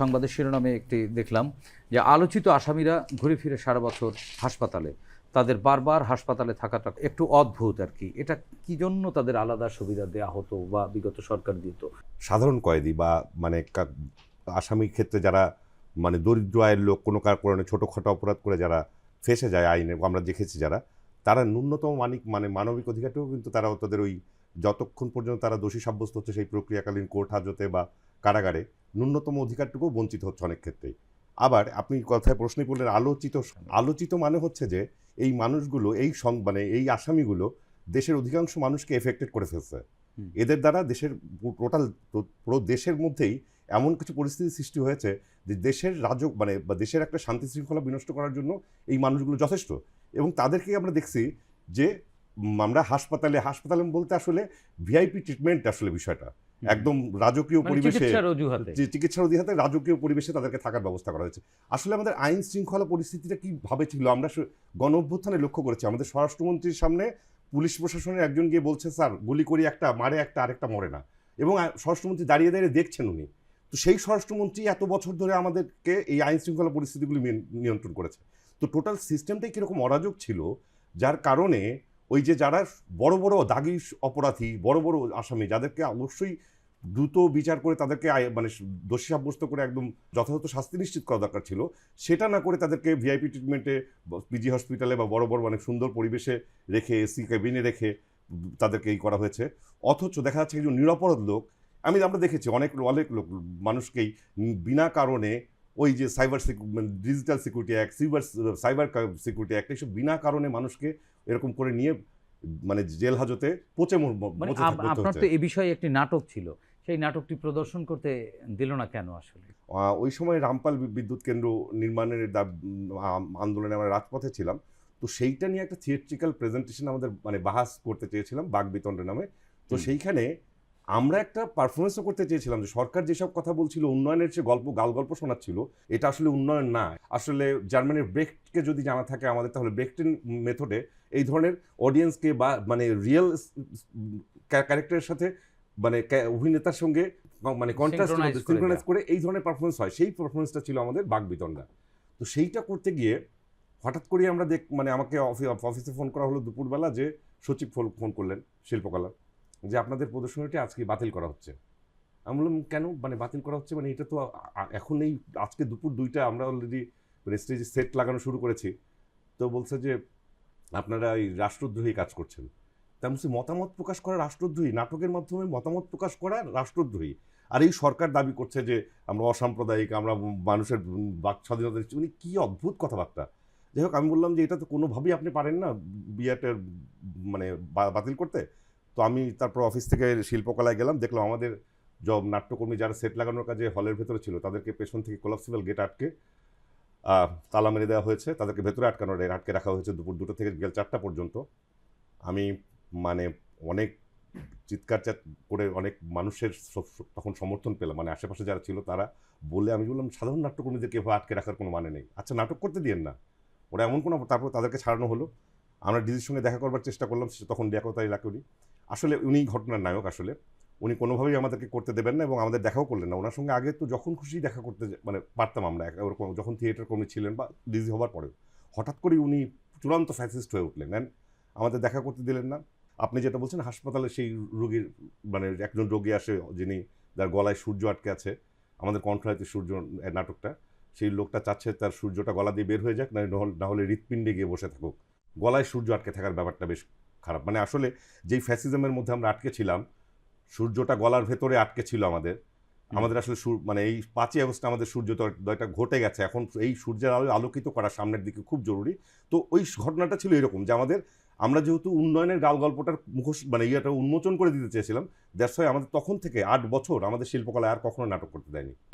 সংবাদের শিরোনামে একটি দেখলাম যে আলোচিত আসামিরা ঘুরে ফিরে সারা বছর হাসপাতালে। তাদের বারবার হাসপাতালে থাকাটা একটু অদ্ভুত আর কি। এটা কি জন্য তাদের আলাদা সুবিধা দেওয়া হতো বা বিগত সরকার দিত? সাধারণ কয়েদি বা মানে আসামির ক্ষেত্রে যারা মানে দরিদ্র আয়ের লোক, কোনো কার কারণে ছোটোখাটো অপরাধ করে যারা ফেসে যায় আইনে, আমরা দেখেছি যারা, তারা ন্যূনতম মানিক মানে মানবিক অধিকারটাও কিন্তু তারা তাদের ওই যতক্ষণ পর্যন্ত তারা দোষী সাব্যস্ত হচ্ছে সেই প্রক্রিয়াকালীন কোর্ট হাজতে বা কারাগারে ন্যূনতম অধিকারটুকু বঞ্চিত হচ্ছে অনেক ক্ষেত্রেই। আবার আপনি কথায় প্রশ্নে করলেন আলোচিত আলোচিত মানে হচ্ছে যে এই মানুষগুলো এই সং মানে এই আসামিগুলো দেশের অধিকাংশ মানুষকে এফেক্টেড করে ফেলছে। এদের দ্বারা দেশের টোটাল পুরো দেশের মধ্যেই এমন কিছু পরিস্থিতি সৃষ্টি হয়েছে যে দেশের রাজ্য মানে বা দেশের একটা শান্তি শৃঙ্খলা বিনষ্ট করার জন্য এই মানুষগুলো যথেষ্ট। এবং তাদেরকে আমরা দেখছি যে আমরা হাসপাতালে হাসপাতালে বলতে আসলে ভিআইপি ট্রিটমেন্ট আসলে বিষয়টা। একদম রাজকীয় মানে পরিবেশে চিকিৎসার অজুহাতে। অধিকারে রাজকীয় পরিবেশে তাদেরকে থাকার ব্যবস্থা করা হয়েছে। আসলে আমাদের আইন শৃঙ্খলা পরিস্থিতিটা কীভাবে ছিল? আমরা গণ অভ্যুত্থানে লক্ষ্য করেছি। আমাদের স্বরাষ্ট্রমন্ত্রীর সামনে পুলিশ প্রশাসনের একজন গিয়ে বলছে স্যার গুলি করি একটা মারে একটা আরেকটা মরে না। এবং স্বরাষ্ট্রমন্ত্রী দাঁড়িয়ে দাঁড়িয়ে দেখছেন উনি। তো সেই স্বরাষ্ট্রমন্ত্রী এত বছর ধরে আমাদেরকে এই আইন শৃঙ্খলা পরিস্থিতিগুলি নিয়ন্ত্রণ করেছে। তো টোটাল সিস্টেমটাই কীরকম অরাজক ছিল যার কারণে ওই যে যারা বড় বড় দাগি অপরাধী বড় বড় আসামি যাদেরকে অবশ্যই দ্রুত বিচার করে তাদেরকে মানে দোষী সাব্যস্ত করে একদম যথাযথ শাস্তি নিশ্চিত করা দরকার ছিল। সেটা না করে তাদেরকে ভিআইপি ট্রিটমেন্টে পিজি হসপিটালে বা বড় বড় অনেক সুন্দর পরিবেশে রেখে এসি কেবিনে রেখে তাদেরকে এই করা হয়েছে। অথচ দেখা যাচ্ছে একজন নিরাপরাধ লোক আমি আমরা দেখেছি অনেক অনেক লোক মানুষকেই বিনা কারণে ওই যে cyber digital security act cyber cyber security act এইসব বিনা কারণে মানুষকে এরকম করে নিয়ে মানে জেল হাজতে পচে মানে আপনার তো এ বিষয়ে একটি নাটক ছিল। সেই নাটকটি প্রদর্শন করতে দিল না কেন আসলে? ওই সময় রামপাল বিদ্যুৎ কেন্দ্র নির্মাণের আন্দোলনে আমরা রাজপথে ছিলাম। তো সেইটা নিয়ে একটা থিয়েট্রিক্যাল প্রেজেন্টেশন আমাদের মানে বাহাস করতে চেয়েছিলাম বাগবিতণ্ডের নামে। তো সেইখানে আমরা একটা পারফরমেন্সও করতে চেয়েছিলাম যে সরকার যেসব কথা বলছিল উন্নয়নের যে গল্প গাল গল্প শোনাচ্ছিল এটা আসলে উন্নয়ন না। আসলে জার্মানির ব্রেককে যদি জানা থাকে আমাদের তাহলে ব্রেকটেন মেথডে এই ধরনের অডিয়েন্সকে বা মানে রিয়েল ক্যারেক্টারের সাথে মানে অভিনেতার সঙ্গে মানে কন্ট্রাস্ট করে সিনক্রোনাইজ করে এই ধরনের পারফরমেন্স হয়। সেই পারফরমেন্সটা ছিল আমাদের বাগবিতণ্ডা। তো সেইটা করতে গিয়ে হঠাৎ করে আমরা দেখ মানে আমাকে অফি- অফিসে ফোন করা হলো দুপুরবেলা যে সচিব ফোন ফোন করলেন শিল্পকলার যে আপনাদের প্রদর্শনীটি আজকে বাতিল করা হচ্ছে। আমি বললাম কেন? মানে বাতিল করা হচ্ছে মানে এটা তো এখন এই আজকে দুপুর দুইটা আমরা অলরেডি মানে স্টেজে সেট লাগানো শুরু করেছি। তো বলছে যে আপনারা এই রাষ্ট্রদ্রোহী কাজ করছেন। তা আমি বলছি, মতামত প্রকাশ করা রাষ্ট্রদ্রোহী। নাটকের মাধ্যমে মতামত প্রকাশ করা রাষ্ট্রদ্রোহী। আর এই সরকার দাবি করছে যে আমরা অসাম্প্রদায়িক আমরা মানুষের বাক স্বাধীনতা দিচ্ছি উনি কী অদ্ভুত কথাবার্তা। যাই হোক আমি বললাম যে এটা তো কোনোভাবেই আপনি পারেন না বিয়েটার মানে বাতিল করতে। তো আমি তারপর অফিস থেকে শিল্পকলায় গেলাম দেখলাম আমাদের জব নাট্যকর্মী যারা সেট লাগানোর কাজে হলের ভেতরে ছিল তাদেরকে পেছন থেকে কোলাপসিবল গেট আটকে তালা মেরে দেওয়া হয়েছে। তাদেরকে ভেতরে আটকানো আটকে রাখা হয়েছে দুপুর দুটো থেকে বিকেল চারটা পর্যন্ত। আমি মানে অনেক চিৎকার চাত করে অনেক মানুষের তখন সমর্থন পেলাম। মানে আশেপাশে যারা ছিল তারা বলে আমি বললাম, সাধারণ নাট্যকর্মীদেরকে এভাবে আটকে রাখার কোনো মানে নেই। আচ্ছা নাটক করতে দিয়েন না। ওরা এমন কোনো তারপর তাদেরকে ছাড়ানো হলো। আমরা ডিজির সঙ্গে দেখা করবার চেষ্টা করলাম, সে তখন ব্যাকতা এলাকা উনি আসলে উনি ঘটনার নায়ক আসলে। উনি কোনোভাবেই আমাদেরকে করতে দেবেন না এবং আমাদের দেখাও করলেন না। ওনার সঙ্গে আগে তো যখন খুশি দেখা করতে মানে পারতাম আমরা ওরকম যখন থিয়েটার কর্মী ছিলেন বা ডিজি হবার পরেও। হঠাৎ করে উনি চূড়ান্ত ফ্যাসিস্ট হয়ে উঠলেন। And আমাদের দেখা করতে দিলেন না। আপনি যেটা বলছেন হাসপাতালে সেই রোগীর মানে একজন রোগী আসে যিনি যার গলায় সূর্য আটকে আছে আমাদের কণ্ঠহাতে সূর্য নাটকটা সেই লোকটা চাচ্ছে তার সূর্যটা গলা দিয়ে বের হয়ে যাক না হলে- না হলে হৃৎপিণ্ডে গিয়ে বসে থাকুক। গলায় সূর্য আটকে থাকার ব্যাপারটা বেশ খারাপ। মানে আসলে যেই ফ্যাসিজমের মধ্যে আমরা আটকে ছিলাম সূর্যটা গলার ভেতরে আটকে ছিল আমাদের। আমাদের আসলে মানে এই পাঁচই আগস্ট আমাদের সূর্যোদয়টা ঘটে গেছে। এখন এই সূর্যের আলো আলোকিত করা সামনের দিকে খুব জরুরি। তো ওই ঘটনাটা ছিল এরকম যে আমাদের আমরা যেহেতু উন্নয়নের গাল গল্পটার মুখোশ মানে ইয়েটা উন্মোচন করে দিতে চেয়েছিলাম দ্যাটস আমাদের তখন থেকে আট বছর আমাদের শিল্পকলায় আর কখনো নাটক করতে দেয়নি।